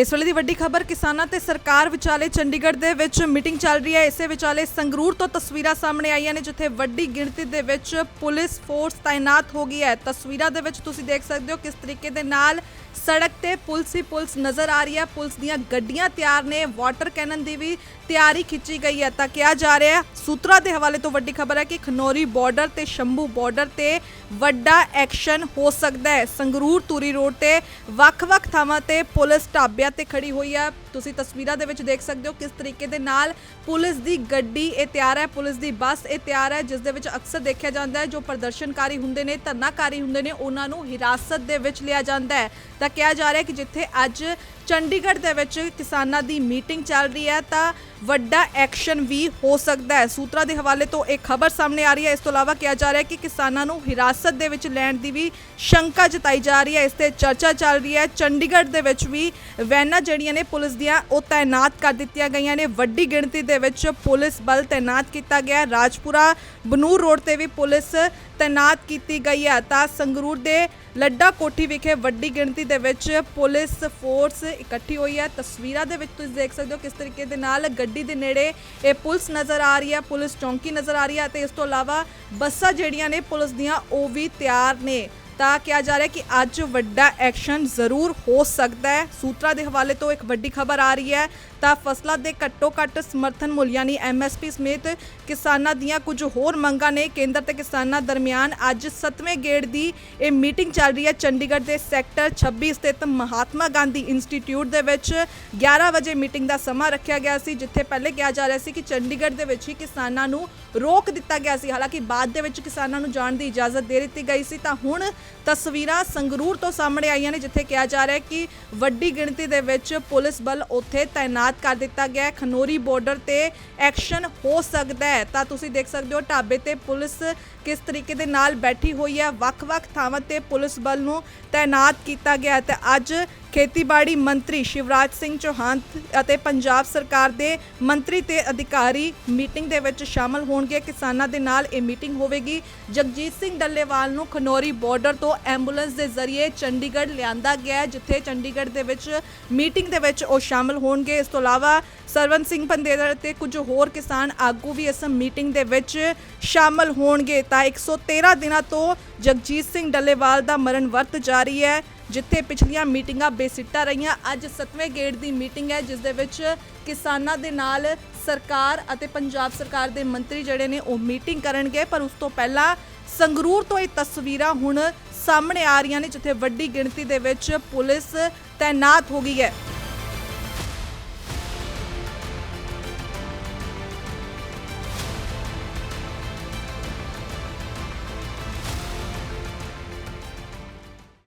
ਇਸ ਵੇਲੇ ਦੀ ਵੱਡੀ ਖਬਰ ਕਿਸਾਨਾਂ ਤੇ ਸਰਕਾਰ ਵਿਚਾਲੇ ਚੰਡੀਗੜ੍ਹ ਦੇ ਵਿੱਚ ਮੀਟਿੰਗ ਚੱਲ ਰਹੀ ਹੈ। ਇਸੇ ਵਿਚਾਲੇ ਸੰਗਰੂਰ ਤੋਂ ਤਸਵੀਰਾਂ ਸਾਹਮਣੇ ਆਈਆਂ ਨੇ, ਜਿੱਥੇ ਵੱਡੀ ਗਿਣਤੀ ਦੇ ਵਿੱਚ ਪੁਲਿਸ ਫੋਰਸ ਤਾਇਨਾਤ ਹੋ ਗਈ ਹੈ। ਤਸਵੀਰਾਂ ਦੇ ਵਿੱਚ ਤੁਸੀਂ ਦੇਖ ਸਕਦੇ ਹੋ ਕਿਸ ਤਰੀਕੇ ਦੇ ਨਾਲ ਸੜਕ ਤੇ ਪੁਲਿਸ ਹੀ ਪੁਲਿਸ ਨਜ਼ਰ ਆ ਰਹੀ ਹੈ। ਪੁਲਿਸ ਦੀਆਂ ਗੱਡੀਆਂ ਤਿਆਰ ਨੇ, ਵਾਟਰ ਕੈਨਨ ਦੀ ਵੀ ਤਿਆਰੀ ਖਿੱਚੀ ਗਈ ਹੈ। ਤਾਂ ਕਿਹਾ ਜਾ ਰਿਹਾ ਹੈ, ਸੂਤਰਾਂ ਦੇ ਹਵਾਲੇ ਤੋਂ ਵੱਡੀ ਖਬਰ ਹੈ ਕਿ ਖਨੌਰੀ ਬਾਰਡਰ ਤੇ ਸ਼ੰਭੂ ਬਾਰਡਰ ਤੇ ਵੱਡਾ ਐਕਸ਼ਨ ਹੋ ਸਕਦਾ ਹੈ। ਸੰਗਰੂਰ ਤੂਰੀ ਰੋਡ ਤੇ ਵੱਖ-ਵੱਖ ਥਾਵਾਂ ਤੇ ਪੁਲਿਸ ਢਾਬਿਆਂ ਤੇ ਖੜੀ ਹੋਈ ਹੈ ਤੁਸੀਂ ਤਸਵੀਰਾਂ ਦੇ ਵਿੱਚ ਦੇਖ ਸਕਦੇ ਹੋ ਕਿਸ ਤਰੀਕੇ ਦੇ ਨਾਲ ਪੁਲਿਸ ਦੀ ਗੱਡੀ ਇਹ ਤਿਆਰ ਹੈ। ਪੁਲਿਸ ਦੀ ਬੱਸ ਇਹ ਤਿਆਰ ਹੈ, ਜਿਸ ਦੇ ਵਿੱਚ ਅਕਸਰ ਦੇਖਿਆ ਜਾਂਦਾ ਹੈ, ਜੋ ਪ੍ਰਦਰਸ਼ਨਕਾਰੀ ਹੁੰਦੇ ਨੇ, ਧਰਨਾਕਾਰੀ ਹੁੰਦੇ ਨੇ, ਉਹਨਾਂ ਨੂੰ ਹਿਰਾਸਤ ਦੇ ਵਿੱਚ ਲਿਆ ਜਾਂਦਾ ਹੈ। ਤਾਂ ਕਿਹਾ ਜਾ ਰਿਹਾ ਕਿ ਜਿੱਥੇ ਅੱਜ ਚੰਡੀਗੜ੍ਹ ਦੇ ਵਿੱਚ ਕਿਸਾਨਾਂ ਦੀ ਮੀਟਿੰਗ ਚੱਲ ਰਹੀ ਹੈ, ਤਾਂ ਵੱਡਾ ਐਕਸ਼ਨ ਵੀ ਹੋ ਸਕਦਾ ਹੈ। ਸੂਤਰਾਂ ਦੇ ਹਵਾਲੇ ਤੋਂ ਇਹ ਖਬਰ ਸਾਹਮਣੇ ਆ ਰਹੀ ਹੈ। ਇਸ ਤੋਂ ਇਲਾਵਾ ਕਿਹਾ ਜਾ ਰਿਹਾ ਹੈ ਕਿ ਕਿਸਾਨਾਂ ਨੂੰ ਹਿਰਾਸਤ ਦੇ ਵਿੱਚ ਲੈਣ ਦੀ ਵੀ ਸ਼ੰਕਾ ਜਤਾਈ ਜਾ ਰਹੀ ਹੈ। ਇਸ ਤੇ ਚਰਚਾ ਚੱਲ ਰਹੀ ਹੈ। ਚੰਡੀਗੜ੍ਹ ਦੇ ਵਿੱਚ ਵੀ ਵੈਨਾਂ ਜਿਹੜੀਆਂ ਨੇ ਪੁਲਿਸ ਦੀਆਂ, ਉਹ ਤਾਇਨਾਤ ਕਰ ਦਿੱਤੀਆਂ ਗਈਆਂ ਨੇ। ਵੱਡੀ ਗਿਣਤੀ ਦੇ ਵਿੱਚ ਪੁਲਿਸ ਬਲ ਤਾਇਨਾਤ ਕੀਤਾ ਗਿਆ ਰਾਜਪੁਰਾ, ਬਨੂਰ ਰੋਡ ਤੇ ਵੀ ਪੁਲਿਸ ਤਾਇਨਾਤ ਕੀਤੀ ਗਈ ਹੈ। ਤਾਂ ਸੰਗਰੂਰ ਦੇ ਲੱਡਾ ਕੋਠੀ ਵਿਖੇ ਵੱਡੀ ਗਿਣਤੀ ਦੇ ਵਿੱਚ ਪੁਲਿਸ ਫੋਰਸ ਇਕੱਠੀ ਹੋਈ ਹੈ। ਤਸਵੀਰਾਂ ਦੇ ਵਿੱਚ ਤੁਸੀਂ ਦੇਖ ਸਕਦੇ ਹੋ ਕਿਸ ਤਰੀਕੇ ਦੇ ਨਾਲ ਗੱਡੀ ਦੇ ਨੇੜੇ ਇਹ ਪੁਲਿਸ ਨਜ਼ਰ ਆ ਰਹੀ ਹੈ, ਪੁਲਿਸ ਚੌਂਕੀ ਨਜ਼ਰ ਆ ਰਹੀ ਹੈ ਤੇ ਇਸ ਤੋਂ ਇਲਾਵਾ ਬੱਸਾਂ ਜਿਹੜੀਆਂ ਨੇ ਪੁਲਿਸ ਦੀਆਂ ਉਹ ਵੀ ਤਿਆਰ ਨੇ। ਤਾਂ ਕਿਹਾ ਜਾ ਰਿਹਾ ਕਿ ਅੱਜ ਵੱਡਾ ਐਕਸ਼ਨ ਜ਼ਰੂਰ ਹੋ ਸਕਦਾ ਹੈ। ਸੂਤਰਾਂ ਦੇ ਹਵਾਲੇ ਤੋਂ ਇੱਕ ਵੱਡੀ ਖਬਰ ਆ ਰਹੀ ਹੈ। ਤਾਂ ਫਸਲਾਂ ਦੇ ਘੱਟੋ ਘੱਟ ਸਮਰਥਨ ਮੁੱਲ ਯਾਨੀ ਐਮਐਸਪੀ ਸਮੇਤ ਕਿਸਾਨਾਂ ਦੀਆਂ ਕੁਝ ਹੋਰ ਮੰਗਾਂ ਨੇ। ਕੇਂਦਰ ਤੇ ਕਿਸਾਨਾਂ ਦਰਮਿਆਨ ਅੱਜ 7ਵੇਂ ਗੇੜ ਦੀ ਇਹ ਮੀਟਿੰਗ ਚੱਲ ਰਹੀ ਹੈ। ਚੰਡੀਗੜ੍ਹ ਦੇ ਸੈਕਟਰ 26 ਸਥਿਤ ਮਹਾਤਮਾ ਗਾਂਧੀ ਇੰਸਟੀਚਿਊਟ ਦੇ ਵਿੱਚ 11 ਵਜੇ ਮੀਟਿੰਗ ਦਾ ਸਮਾਂ ਰੱਖਿਆ ਗਿਆ ਸੀ, ਜਿੱਥੇ ਪਹਿਲੇ ਕਿਹਾ ਜਾ ਰਿਹਾ ਸੀ ਕਿ ਚੰਡੀਗੜ੍ਹ ਦੇ ਵਿੱਚ ਹੀ ਕਿਸਾਨਾਂ ਨੂੰ ਰੋਕ ਦਿੱਤਾ ਗਿਆ ਸੀ। ਹਾਲਾਂਕਿ ਬਾਅਦ ਦੇ ਵਿੱਚ ਕਿਸਾਨਾਂ ਨੂੰ ਜਾਣ ਦੀ ਇਜਾਜ਼ਤ ਦੇ ਦਿੱਤੀ ਗਈ ਸੀ। ਤਾਂ ਹੁਣ ਤਸਵੀਰਾਂ ਸੰਗਰੂਰ ਤੋਂ ਸਾਹਮਣੇ ਆਈਆਂ ਨੇ, ਜਿੱਥੇ ਕਿਹਾ ਜਾ ਰਿਹਾ ਹੈ ਕਿ ਵੱਡੀ ਗਿਣਤੀ ਦੇ ਵਿੱਚ ਪੁਲਿਸ ਬਲ ਉੱਥੇ ਤਾਇਨਾਤ ਕਰ ਦਿੱਤਾ ਗਿਆ ਹੈ। ਖਨੋਰੀ ਬਾਰਡਰ ਤੇ ਐਕਸ਼ਨ ਹੋ ਸਕਦਾ ਹੈ। ਤਾਂ ਤੁਸੀਂ ਦੇਖ ਸਕਦੇ ਹੋ, ਢਾਬੇ ਤੇ ਪੁਲਿਸ ਕਿਸ ਤਰੀਕੇ ਦੇ ਨਾਲ ਬੈਠੀ ਹੋਈ ਹੈ। ਵੱਖ-ਵੱਖ ਥਾਵਾਂ ਤੇ ਪੁਲਿਸ ਬਲ ਨੂੰ ਤਾਇਨਾਤ ਕੀਤਾ ਗਿਆ ਹੈ। ਤੇ ਅੱਜ ਖੇਤੀਬਾੜੀ ਮੰਤਰੀ ਸ਼ਿਵਰਾਜ ਸਿੰਘ ਚੌਹਾਨ ਅਤੇ ਪੰਜਾਬ ਸਰਕਾਰ ਦੇ ਮੰਤਰੀ ਤੇ ਅਧਿਕਾਰੀ ਮੀਟਿੰਗ ਦੇ ਵਿੱਚ ਸ਼ਾਮਲ ਹੋਣਗੇ। ਕਿਸਾਨਾਂ ਦੇ ਨਾਲ ਇਹ ਮੀਟਿੰਗ ਹੋਵੇਗੀ। ਜਗਜੀਤ ਸਿੰਘ ਡੱਲੇਵਾਲ ਨੂੰ ਖਨੌਰੀ ਬਾਰਡਰ ਤੋਂ ਐਂਬੂਲੈਂਸ ਦੇ ਜ਼ਰੀਏ ਚੰਡੀਗੜ੍ਹ ਲਿਆਂਦਾ ਗਿਆ ਜਿੱਥੇ ਚੰਡੀਗੜ੍ਹ ਦੇ ਵਿੱਚ ਮੀਟਿੰਗ ਦੇ ਵਿੱਚ ਉਹ ਸ਼ਾਮਲ ਹੋਣਗੇ। ਇਸ ਤੋਂ ਇਲਾਵਾ ਸਰਵਨ ਸਿੰਘ ਪੰਦੇਦਰ ਤੇ ਕੁਝ ਹੋਰ ਕਿਸਾਨ ਆਗੂ ਵੀ ਇਸ ਮੀਟਿੰਗ ਦੇ ਵਿੱਚ ਸ਼ਾਮਲ ਹੋਣਗੇ। ਤਾਂ 113 ਦਿਨਾਂ ਤੋਂ ਜਗਜੀਤ ਸਿੰਘ ਡੱਲੇਵਾਲ ਦਾ ਮਰਨ ਵਰਤ ਜਾਰੀ ਹੈ। ਜਿੱਥੇ ਪਿਛਲੀਆਂ ਮੀਟਿੰਗਾਂ ਬੇਸਿੱਟਾ ਰਹੀਆਂ। ਅੱਜ 7ਵੇਂ ਗੇੜ ਦੀ ਮੀਟਿੰਗ ਹੈ, ਜਿਸ ਦੇ ਵਿੱਚ ਕਿਸਾਨਾਂ ਦੇ ਨਾਲ ਸਰਕਾਰ ਅਤੇ ਪੰਜਾਬ ਸਰਕਾਰ ਦੇ ਮੰਤਰੀ ਜਿਹੜੇ ਨੇ, ਉਹ ਮੀਟਿੰਗ ਕਰਨਗੇ। ਪਰ ਉਸ ਤੋਂ ਪਹਿਲਾਂ ਸੰਗਰੂਰ ਤੋਂ ਇਹ ਤਸਵੀਰਾਂ ਹੁਣ ਸਾਹਮਣੇ ਆ ਰਹੀਆਂ ਨੇ, ਜਿੱਥੇ ਵੱਡੀ ਗਿਣਤੀ ਦੇ ਵਿੱਚ ਪੁਲਿਸ ਤਾਇਨਾਤ ਹੋ ਗਈ ਹੈ।